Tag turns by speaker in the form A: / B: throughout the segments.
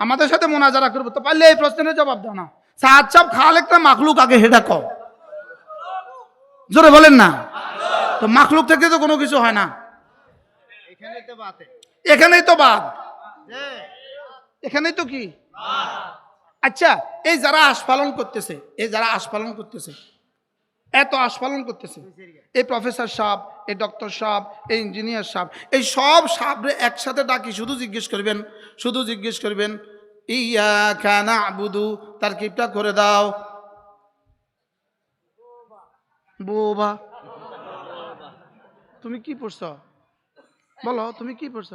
A: আমাদের সাথে মোনাজারা করব। তো পারলে এই প্রশ্নের জবাব দাও না। সাদ সাপ খালেকটা মাখলুক আগে হেডা কও জোরে বলেন না। তো মাখলুক থেকে তো কোনো কিছু হয় না।
B: এখানে তো বাতে
A: এখানেই তো বাদ। এখানেই তো কি? আচ্ছা এই যারা আস্ফালন করতেছে এই যারা আস্ফালন করতেছে এত আস্ফালন করতেছে। এই প্রফেসর সাহেব, এই ডক্টর সাহেব, এই ইঞ্জিনিয়ার সাহেব, এই সব সাহেবরে একসাথে ডাকি, শুধু জিজ্ঞেস করবেন, শুধু জিজ্ঞেস করবেন ইয়া খানা আবুদু তার কিপটা করে দাও। বোবা। তুমি কি পড়ছ? বলো, তুমি কি পড়ছ?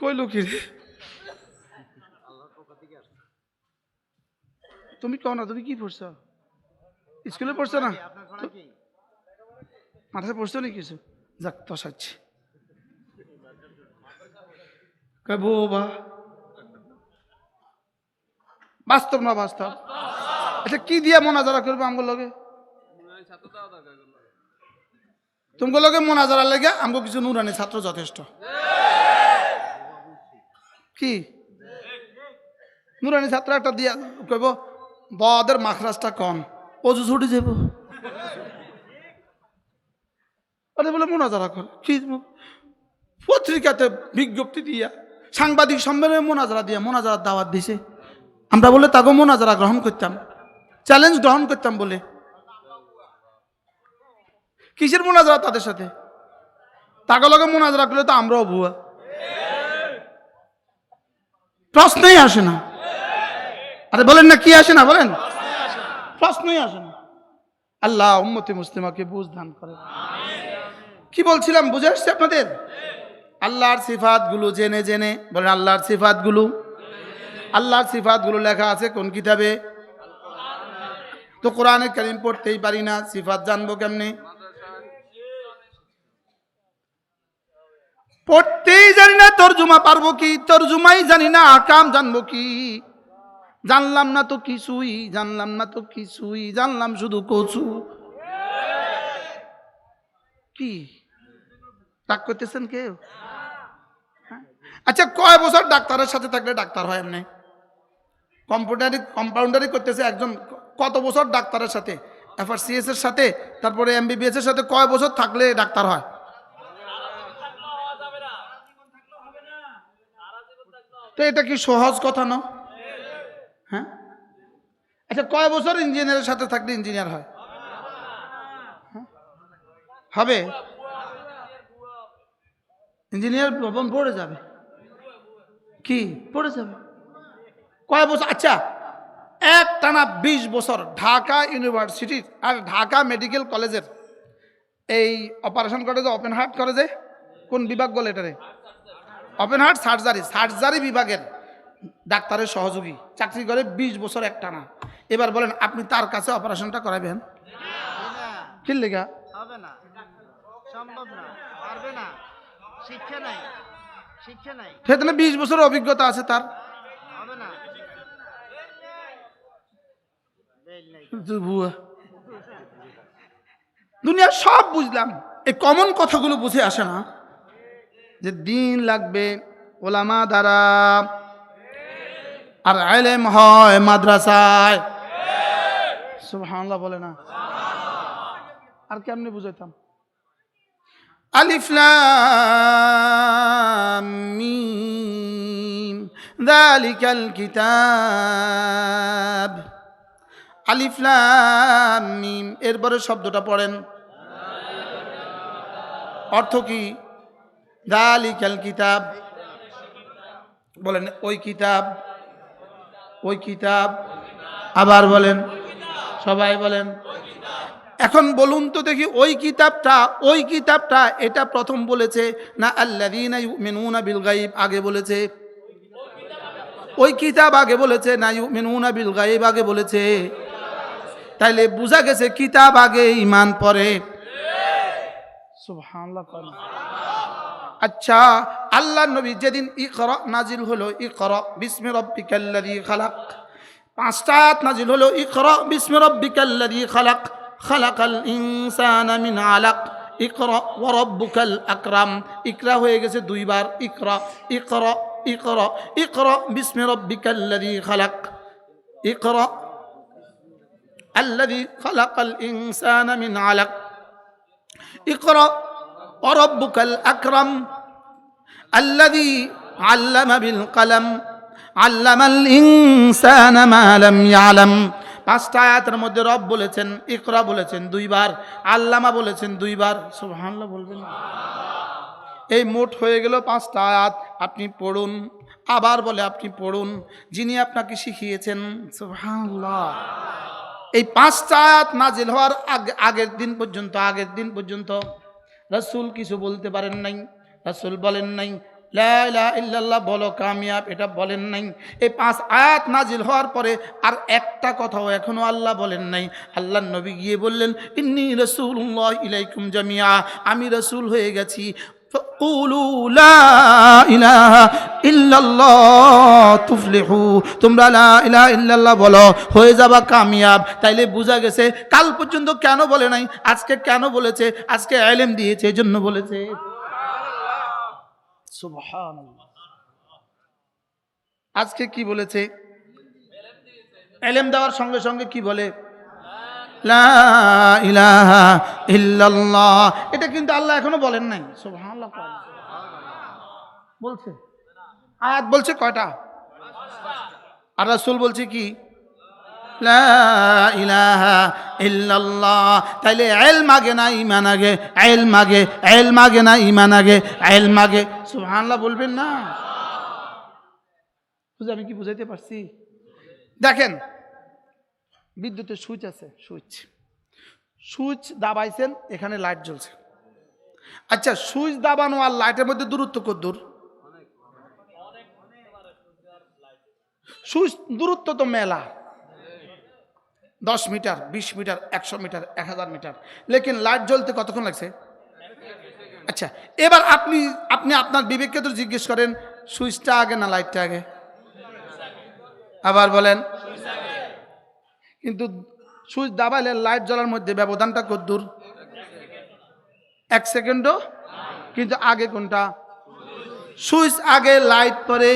A: কইলো কি রে? তুমি কও না, তুমি কি পড়ছো? স্কুলে পড়ছো না? মাথায় পড়ছো নি কিছু? যাক তসাচ্ছি বোবা বাস্তব না বাস্তব? আচ্ছা কি দিয়ে মোনাজারা করবে আমগুলো লগে? তোমাকে লগে মোনাজারা লেগে আমগো কিছু নুরানি ছাত্র যথেষ্ট। কি? নুরানি ছাত্র একটা দিয়া কইব বদের মাখরাজটা কম অজু ছুটি যাব আরে বলে মোনাজারা কর, কি পত্রিকাতে বিজ্ঞপ্তি দিয়া, সাংবাদিক সম্মেলনে মোনাজারা দিয়া মোনাজারার দাওয়াত দিছে। আমরা বলে তাকে মোনাজারা গ্রহণ করতাম, চ্যালেঞ্জ গ্রহণ করতাম বলে। কিসের মোনাজারা তাদের সাথে? তাকে লগে মোনাজারা করলে তো আমরাও ভুয়া। প্রশ্নই আসে না। আরে বলেন না কি আসে না বলেন। প্রশ্নই আসে না। আল্লাহ উম্মতি মুসলিমাকে বুঝ দান করে। কি বলছিলাম বুঝে আসছে আপনাদের? আল্লাহর সিফাতগুলো জেনে জেনে। বলেন আল্লাহর সিফাতগুলো। আল্লাহর সিফাতগুলো লেখা আছে কোন কিতাবে? তো কোরআনে কারিম পড়তেই পারি না সিফাত জানব কেমনে? পড়তেই জানি না তর্জুমা পারব কি? তর্জুমাই জানি না আকাম জানব কি? জানলাম না তো কিছুই, জানলাম না তো কিছুই, জানলাম শুধু কচু। কি? রাগ করতেছেন কেউ? হ্যাঁ? আচ্ছা কয় বছর ডাক্তারের সাথে থাকলে ডাক্তার হয় এমনি? কম্পিউটারি, কম্পাউন্ডারি করতেছে একজন, কত বছর ডাক্তারের সাথে? এফআরসিএস এর সাথে, তারপরে এমবিবিএস এর সাথে কয় বছর থাকলে ডাক্তার হয়? তো এটা কি সহজ কথা না? হ্যাঁ? আচ্ছা কয় বছর ইঞ্জিনিয়ারের সাথে থাকলে ইঞ্জিনিয়ার হয়? হ্যাঁ? হবে? ইঞ্জিনিয়ার ভবন পড়ে যাবে। কি? পড়ে যাবে। কয় বছর? আচ্ছা এক টানা বিশ বছর ঢাকা ইউনিভার্সিটির আর ঢাকা মেডিকেল কলেজের এই অপারেশন করে যে ওপেন হার্ট করে যে কোন বিভাগ বলে এটারে? ওপেন হার্ট সার্জারি সার্জারি বিভাগের। ডাক্তারের সহযোগী। চাকরি করে বিশ বছর এক টানা এবার বলেন আপনি তার কাছে অপারেশনটা করাবেন? কি লেগা?
B: হবে না। সম্ভব না। পারবে না। শিক্ষা নাই। শিক্ষা নাই।
A: সেখানে বিশ বছর অভিজ্ঞতা আছে তার।
B: হবে না।
A: ভুয়া। দুনিয়া সব বুঝলাম। এই কমন কথাগুলো বুঝে আসে না। যে দিন লাগবে ওলামা দ্বারা। আর আলেম হয় মাদ্রাসায়। সুবহানাল্লাহ বলে না? আর কেমনে বুঝাইতাম? আলিফ লাম মিম যালিকাল কিতাব। আলিফ লাম মিম, এরপরে শব্দটা পড়েন। অর্থ কি? দালিকাল কিতাব। বলেন, ওই কিতাব ওই কিতাব। আবার বলেন, সবাই বলেন, এখন বলুন তো দেখি ওই কিতাবটা ওই কিতাবটা এটা প্রথম বলেছে না ইউমিনুনা বিল গায়ব আগে বলেছে? ওই কিতাব আগে বলেছে না ইউমিনুনা বিল গায়ব আগে বলেছে? তাইলে বোঝা গেছে কিতাব আগে ইমান পরে। সুবহানাল্লাহ। আচ্ছা আল্লাহ নবী যেদিন ই কর নাজিল হলো ই কর বিস্মি রব্বিকাল্লাদি খালাক। পাঁচটা নাজিল হলো ই কর বিস্মি রব্বিকাল্লাদি খালাক। খালাকাল ইনসান মিন আলাক। ইকরা ও রব্বুকাল আকরাম। ইকরা হয়ে গেছে দুইবার। ইকরা ইকরা ইকরা ইকরা বিস্মি রব্বিকাল্লাদি খালাক। ইকরা আল্লাদি খালাকাল ইনসান মিন আলাক। ইকরা অরব্বুকাল আকরম আল্লাদি আল্লামা বিল কালাম, আল্লামাল ইনসানা মা লাম ইয়ালাম। পাঁচটা আয়াতের মধ্যে রব বলেছেন, ইকরা বলেছেন দুইবার, আল্লামা বলেছেন দুইবার। সুবহানাল্লাহ বলবেন এই মোট হয়ে গেল পাঁচটা আয়াত, আপনি পড়ুন, আবার বলে আপনি পড়ুন, যিনি আপনাকে শিখিয়েছেন, সুবহানাল্লাহ। এই পাঁচটা আয়াত নাজিল হওয়ার আগে আগের দিন পর্যন্ত, আগের দিন পর্যন্ত রাসূল কিছু বলতে পারেন নাই, রসুল বলেন নাই ইল্লাল্লাহ বলো কামিয়াব, এটা বলেন নাই। এই পাঁচ আয়াত নাজিল হওয়ার পরে আর একটা কথাও এখনও আল্লাহ বলেন নাই। আল্লাহ নবী গিয়ে বললেন, ইন্নি রসুল্লাহ ইলাইকুম জামিয়া, আমি রসুল হয়ে গেছি হয়ে কামিয়াব। তাইলে গেছে, কাল পর্যন্ত কেন বলে নাই? আজকে কেন বলেছে? আজকে দিয়েছে এই জন্য বলেছে আজকে কি বলেছে? এলেম দেওয়ার সঙ্গে সঙ্গে কি বলে? এটা কিন্তু আল্লাহ এখনও বলেন নাই। বলছে। আয়াত বলছে কয়টা? আর রাসূল বলছে কি? তাইলে আগে না ইমান আগে? আগে না ইমান আগে। সুবহানাল্লাহ বলবেন না। বুঝে আমি কি বুঝাইতে পারছি? দেখেন বিদ্যুতের সুইচ আছে, সুইচ। সুইচ দাবাইছেন, এখানে লাইট জ্বলছে। আচ্ছা সুইচ দাবানো আর লাইটের মধ্যে দূরত্ব কত দূর? সুইচ দূরত্ব তো মেলা। দশ মিটার, বিশ মিটার, একশো মিটার, এক হাজার মিটার। লেকিন লাইট জ্বলতে কতক্ষণ লাগছে? আচ্ছা এবার আপনি আপনি আপনার বিবেককে তো জিজ্ঞেস করেন, সুইচটা আগে না লাইটটা আগে? আবার বলেন কিন্তু সুইচ দাবাইলে লাইট জ্বলার মধ্যে ব্যবধানটা কত দূর। এক সেকেন্ডও। কিন্তু আগে কোনটা? সুইচ আগে লাইট পরে,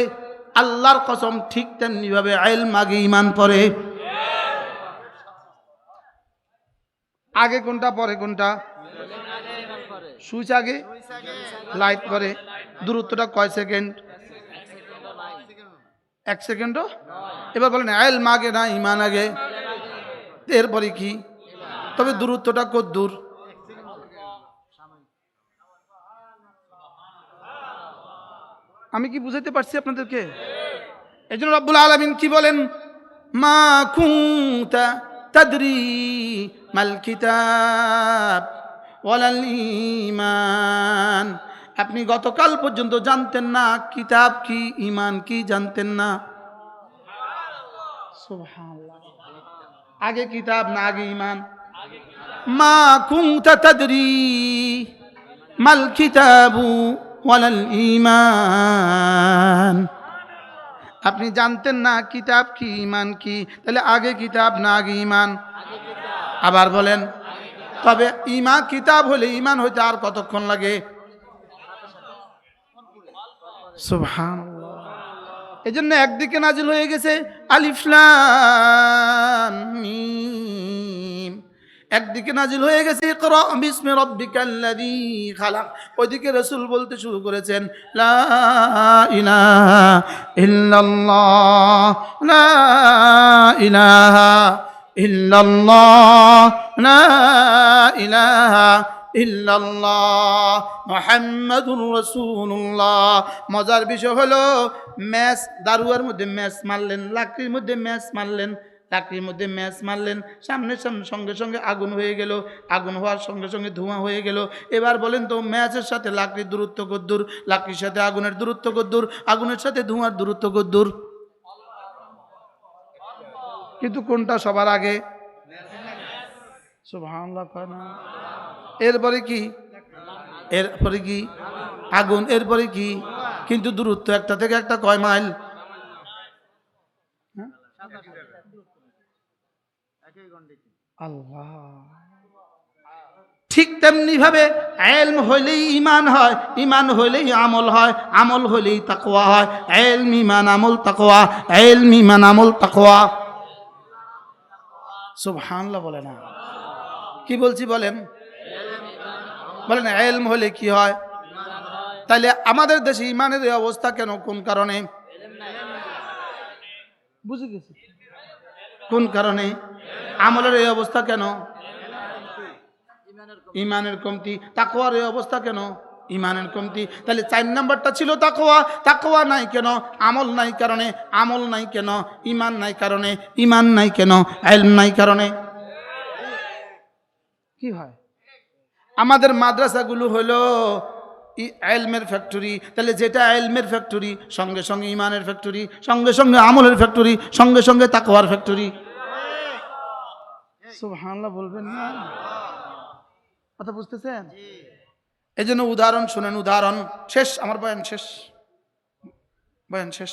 A: আল্লাহর কসম ঠিক তেমনি ভাবে আইল মাগে ইমান পরে। আগে কোনটা, পরে কোনটা? সুইচ আগে, লাইট পরে। দূরত্বটা কয় সেকেন্ড? এক সেকেন্ডও। এবার বলেন আইল মাগে না ইমান আগে? এরপরে কি? তবে দূরত্বটা কত দূর? আমি কি বুঝাইতে পারছি আপনাদেরকে? এই জন্য রব্বুল আলমিন কি বলেন? মা কুংতা তাদরি মাল ঈমান। আপনি গতকাল পর্যন্ত জানতেন না, কিতাব কি ইমান কি জানতেন না? সুবহানাল্লাহ। আগে কিতাব না আগে ইমান মা কুংতা তাদরি মাল কিতাবু ওয়ালাল ইমান আপনি জানতেন না কিতাব কি ইমান কি? তাহলে আগে কিতাব না আগে ইমান আবার বলেন তবে ইমা কিতাব হলে ইমান হইতে আর কতক্ষণ লাগে? সুবহানাল্লাহ। এই জন্য একদিকে নাজিল হয়ে গেছে আলিফলাম একদিকে নাজিল হয়ে গেছে বিসমি রাব্বিকাল্লাযী খালাক। ওইদিকে রাসূল বলতে শুরু করেছেন, লা ইলাহা ইল্লাল্লাহ, লা ইলাহা ইল্লাল্লাহ, লা ইলাহা রাসূলুল্লাহ। মজার বিষয় হলো, ম্যাচ, দারুয়ার মধ্যে ম্যাচ মারলেন, লাকড়ির মধ্যে ম্যাচ মারলেন, লাকড়ির মধ্যে ম্যাচ মারলেন, সামনে সামনে সঙ্গে সঙ্গে আগুন হয়ে গেল, আগুন হওয়ার সঙ্গে সঙ্গে ধোঁয়া হয়ে গেল। এবার বলেন তো, ম্যাচের সাথে লাকড়ির দূরত্ব কদ্দূর, লাকড়ির সাথে আগুনের দূরত্ব কদ্দূর, আগুনের সাথে ধোঁয়ার দূরত্ব কদ্দূর। কিন্তু কোনটা সবার আগে? সুবহানাল্লাহ কয় না। এরপরে কি? এরপরে কি? আগুন, এরপরে কি? কিন্তু দূরত্ব একটা থেকে একটা কয় মাইল? আল্লাহ। ঠিক তেমনিভাবে এলম হইলেই ইমান হয় ইমান হইলেই আমল হয়, আমল হইলেই তাকোয়া হয়। এলম ইমান আমল তাকোয়া এলম ইমান আমল তাকোয়া সুবহানাল্লাহ বলে না। কি বলছি বলেন? বলেন, এলম হলে কি হয়? তাইলে আমাদের দেশে ইমানের এই অবস্থা কেন? কোন কারণে? বুঝে গেছি। কোন কারণে? আমলের এই অবস্থা কেন? ইমানের কমতি। তাকোয়ার এই অবস্থা কেন? ইমানের কমতি। তাহলে চার নাম্বারটা ছিল তাকোয়া তাকোয়া নাই কেন? আমল নাই কারণে। আমল নাই কেন? ইমান নাই কারণে। ইমান নাই কেন? এলম নাই কারণে। কি হয়? আমাদের মাদ্রাসাগুলো হলো ই- এলমের ফ্যাক্টরি তাহলে যেটা এলমের ফ্যাক্টরি সঙ্গে সঙ্গে ইমানের ফ্যাক্টরি সঙ্গে সঙ্গে আমলের ফ্যাক্টরি সঙ্গে সঙ্গে তাকওয়ার ফ্যাক্টরি। সুবহানাল্লাহ বলবেন না? কথা বুঝতেছেন? এই জন্য উদাহরণ শুনেন উদাহরণ শেষ আমার বয়ান শেষ। বয়ান শেষ।